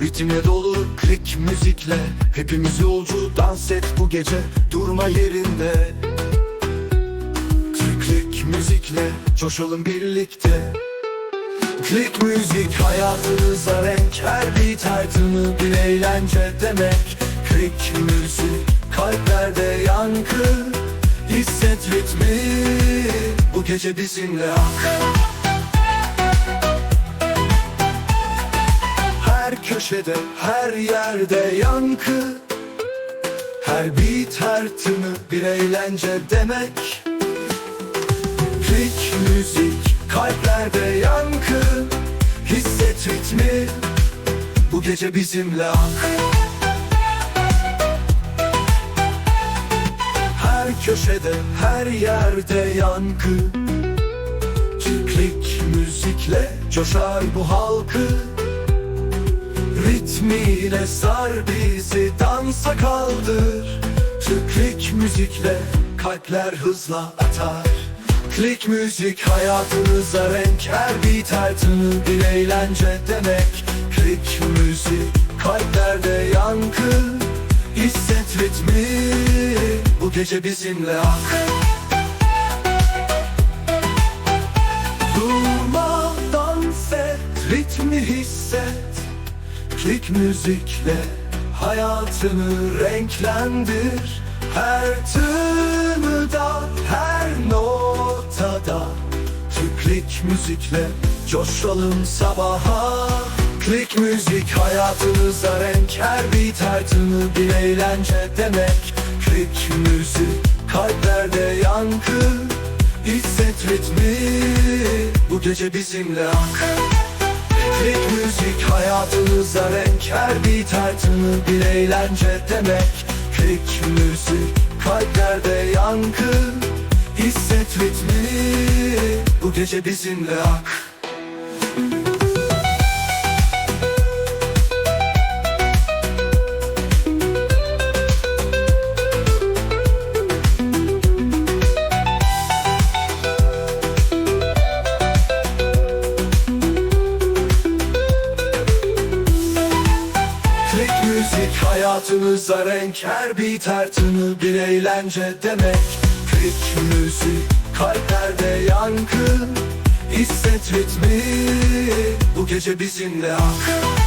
Ritimle dolu klik müzikle. Hepimiz yolcu dans et bu gece. Durma yerinde. Klik klik müzikle Coşalım birlikte. Klik müzik hayatınıza renk. Her bir tertını bir eğlence demek. Klik müzik kalplerde yankı. Hisset ritmi. Bu gece bizimle. ak köşede, her yerde yankı. Her beat, her tını bir eğlence demek. Klik müzik, kalplerde yankı. Hisset ritmi Bu gece bizimle ak. Her köşede, her yerde yankı. Klik müzikle coşar bu halkı Ritmiyle sar bizi dansa kaldır. Klik müzikle kalpler hızla atar. Klik müzik hayatınıza renk Her bir tertını bir eğlence demek. Klik müzik kalplerde yankı Hisset ritmi. Bu gece bizimle ak. Durma dans et Ritmi hisset Klik müzikle hayatını renklendir. Her tınıda, her notada. Klik müzikle coşalım sabaha. Klik müzik hayatınıza renk Her bir tertını bir eğlence demek. Klik müzik kalplerde yankı Hisset ritmi. Bu gece bizimle ak Klik müzik hayatınıza renk Her bir tertını bir eğlence demek. Klik müzik kalplerde yankı Hisset ritmi. Bu gece bizimle ak müzik hayatınıza renk Her bir tertını bir eğlence demek. Klik müzik kalplerde yankı Hisset ritmi. Bu gece bizimle ak